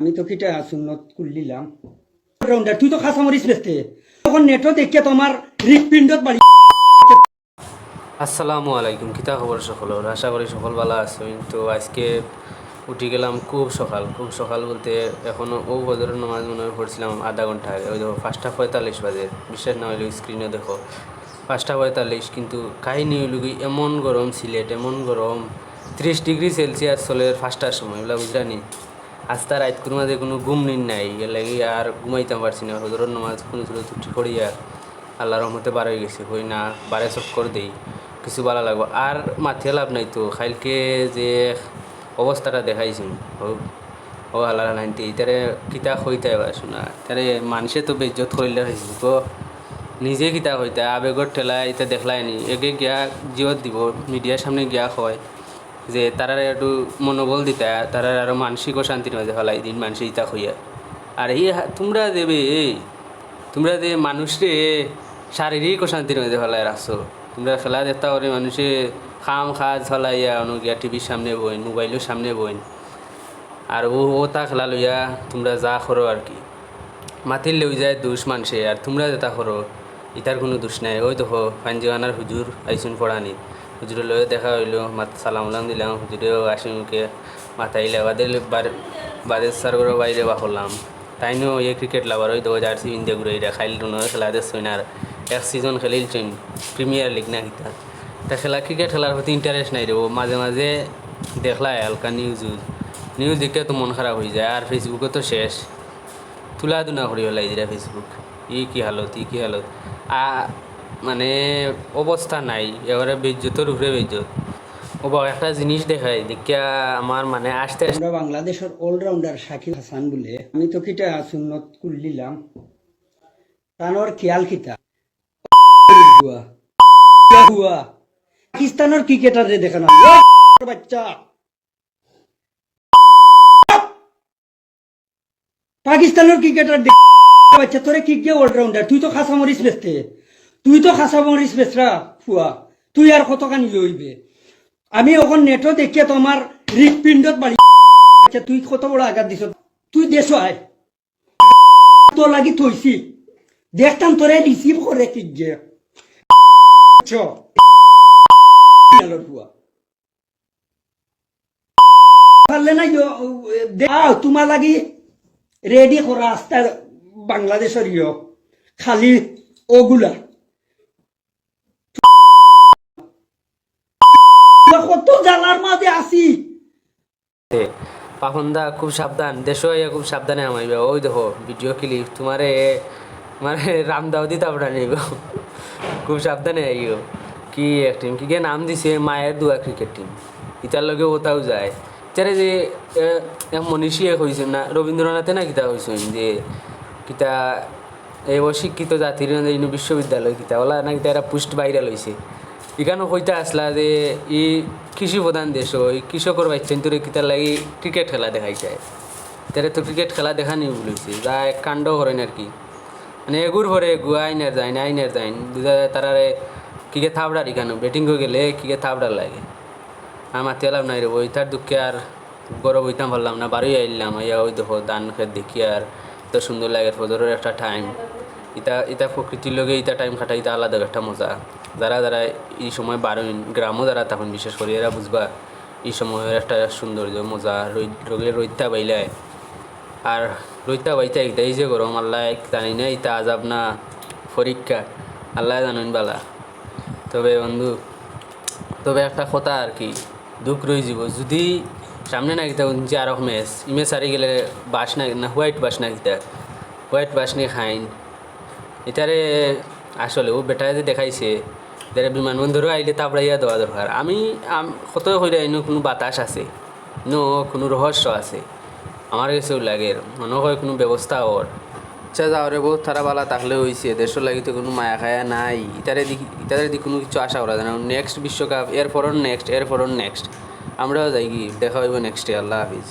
আমি তো কিটা সুন্নত কুল্লিলাম রাউন্ডার তুই তো খাসা মরিস বেসতে তখন নেটও দেখে তোমার হৃৎপিণ্ডত বাড়ি আসসালামু আলাইকুম কিতা খবর সকলের? আশা করি সকল ভালো আছেন। তো আজকে উঠি গেলাম খুব সকাল। খুব সকাল বলতে এখনও ও বদরের নামাজ মনে পড়ছিলাম আধা ঘণ্টা আগে। ওই দেখো, পাঁচটা পঁয়তাল্লিশ বাজে। বিশ্বাস না হইলে স্ক্রিনে দেখো। পাঁচটা পঁয়তাল্লিশ, কিন্তু কাহিনী হইল এমন গরম সিলেট, এমন গরম ত্রিশ ডিগ্রি সেলসিয়াস চলে পাঁচটার সময়, এগুলো বুঝলানি আজ তার রাত কোনো মাঝে কোনো ঘুম নিন নাই, এর লাগি আর ঘুমাইতাম পারছি না। হজরের নামাজ কোনো ছিল, ছুটি করিয়া আল্লাহ রহমতে বার হয়ে গেছে, হই না, বারে চক্কর দেই, কিছু ভালো লাগবো। আর মাথিয়ে লাভ নাই তো, খাইলকে যে অবস্থাটা দেখাইছি ও ও আল্লাহ লাইনটি তারে কিতা হইতে এবার শোনা, তারে মানুষে তো বেজ্জত করিলে ফেসবুক নিজে কিতা হইতে আবেগর ঠেলা এটা দেখলাই নি এগে গিয়া জিওত দিব, মিডিয়ার সামনে গিয়া হয়। যে তারা একটু মনোবল দিতা তারা আরও মানসিক শান্তির মাঝে হলাই দিন মানুষ ইতা হইয়া। আর এই তোমরা দেবে তোমরা যে মানুষরে শারীরিক অশান্তির মধ্যে ফেলাই রাখছো, তোমরা খেলা দেখতে করে মানুষে খাম খাজ ফলাইয়া অনুগিয়া টিভির সামনে বইন, মোবাইলের সামনে বইন। আর ও ও তা খেলা লইয়া তোমরা যা করো আর কি। মাতির লই যায় দোষ মানুষে, আর তোমরা যেটা করো ইতার কোনো দোষ নাই। ওই দেখো পাঞ্জিওয়ানার হুজুর আইসুন পড়ানি। হুজুরে লয়ে দেখা হইল, মাত সালাম উলাম দিলাম, হুজুরেও আসি মুখে মাথাইলে বাদে বাদে সার করে বাইরে বা হলাম। তাইনো এই ক্রিকেট লাভার দেখো জার্সি ইন্ডিয়া ঘুরে এটা খাইল খেলা দেখছইন আর এক সিজন খেলিলছেন প্রিমিয়ার লিগ না কিতা। তা খেলা ক্রিকেট খেলার প্রতি ইন্টারেস্ট নাই রে ও, মাঝে মাঝে দেখলাই হালকা নিউজ নিউজ দেখে তো মন খারাপ হয়ে যায়, আর ফেসবুকে তো শেষ। তুলা দুনা করি ওলাই দিরা ফেসবুক ই কি হালত, ই কি হালত। মানে অবস্থা নাই এবারে বেজ্জতর উপরে বেজ্জত ও বাবা একটা জিনিস দেখাই, দেখিয়া আমার মানে আসতে বাংলাদেশের অলরাউন্ডার শাকিব হাসান বলে, আমি তো কিটা সুন্নত কুল্লিলাম তানোর খেয়াল কিতা? পাকিস্তানের ক্রিকেটার রে দেখানো বাচ্চা। পাকিস্তানের ক্রিকেটার বাচ্চা, তোরে কি গিয়ে অলরাউন্ডার তুই তো খাসা মরিস বেসতে তুই তো খাসা মরিস বেসরা ফুয়া তুই আর কতখানি লইবে আমি ওখান নেটও দেখিয়ে তোমার হৃৎপিণ্ডত বাড়ি তুই কত বড় আঘাত দিছ? তুই দেশ আয় তো লাগি থইছি দেখতাম তোরে রিসিভ করে কি যে। পারলে না তোমার লাগি রেডি করা রাস্তা বাংলাদেশের ইয়। খালি ওগুলা কত জ্বালার মাঝে আছি। পাখন্দা খুব সাবধান। ইয়া খুব সাবধানে আমাইবে ওই দেখো ভিডিও ক্লিপ তোমারে মানে রামদাও দিতে আপনার নিব। খুব সাবধানে আইও। কি এক টিম কি নাম দিছে? মায়ের দুয়া ক্রিকেট টিম ইতার লগে ওটাও যায়। তারে যে মনীষী এক হয়েছেন না? রবীন্দ্রনাথে না কিতা হয়েছেন যে, কিতা এই অশিক্ষিত জাতির বিশ্ববিদ্যালয় কিতা? ওলা না কিতা এরা পুষ্ট বাইরে লইছে এখানে কইতে আসলা যে ই কৃষি প্রধান দেশ ওই কৃষকর বাচ্চান তোরে কিতার লাগি ক্রিকেট খেলা দেখাই যায় তারে তো ক্রিকেট খেলা দেখা নি বলেছে যা এক কাণ্ড করেন আর কি? মানে এগুর ভরে গুয়া আইনের যায় না আইনের যায় তারারে কিকে থাবড়ার এখানে ব্যাটিং করে গেলে কিকে থাবড়ার লাগে। আমার তেলাম নাই রে ওই তার দুঃখে আর গরব হইতাম পারলাম না বাড়ি আইলাম ইয়া ওই দেখো দান খেত দেখি আর তো সুন্দর লাগে ফজরের একটা টাইম ইটা ইটা প্রকৃতির লগে ইটা টাইম কাটা ইটা আলাদা একটা মজা। যারা যারা এই সময় বারোইন গ্রামও যারা, তখন বিশেষ করে এরা বুঝবা, এই সময়ের একটা সৌন্দর্য, মজা রোগের রৈত্যা বাইলায় আর রৈত্যা বাইতে এই যে গরম, আল্লাহ জানি না ইতা আজাব না পরীক্ষা। আল্লাহ জানেন বালা। তবে বন্ধু, তবে একটা কথা আর কি, দুঃখ রয়ে যাব। যদি সামনে না গিতা যে আর মেস ইমেজ হারি গেলে বাস না হোয়াইট বাস না গিতা হোয়াইট বাস নিয়ে খাইন। এটারে আসলে ও বেটারে যে দেখাইছে যারা বিমানবন্দরও আইলে তাবড়াইয়া দেওয়া দরকার। আমি কত হইলে ইনো কোনো বাতাস আছে ইনো কোনো রহস্য আছে। আমার কাছেও লাগে, মনে হয় কোনো ব্যবস্থা ওর। আচ্ছা যাওয়ারে বহুত তারা বালা, তাহলে হয়েছে দেশের লাগিতে কোনো মায়া খায়া নাই। ইতারে দিক ইতারে দিক কোনো কিছু আশা করা যায় না। নেক্সট বিশ্বকাপ, এরপরও নেক্সট এরপরও নেক্সট আমরাও যাই কি, দেখা হইব নেক্সটে আল্লাহ হাফিজ।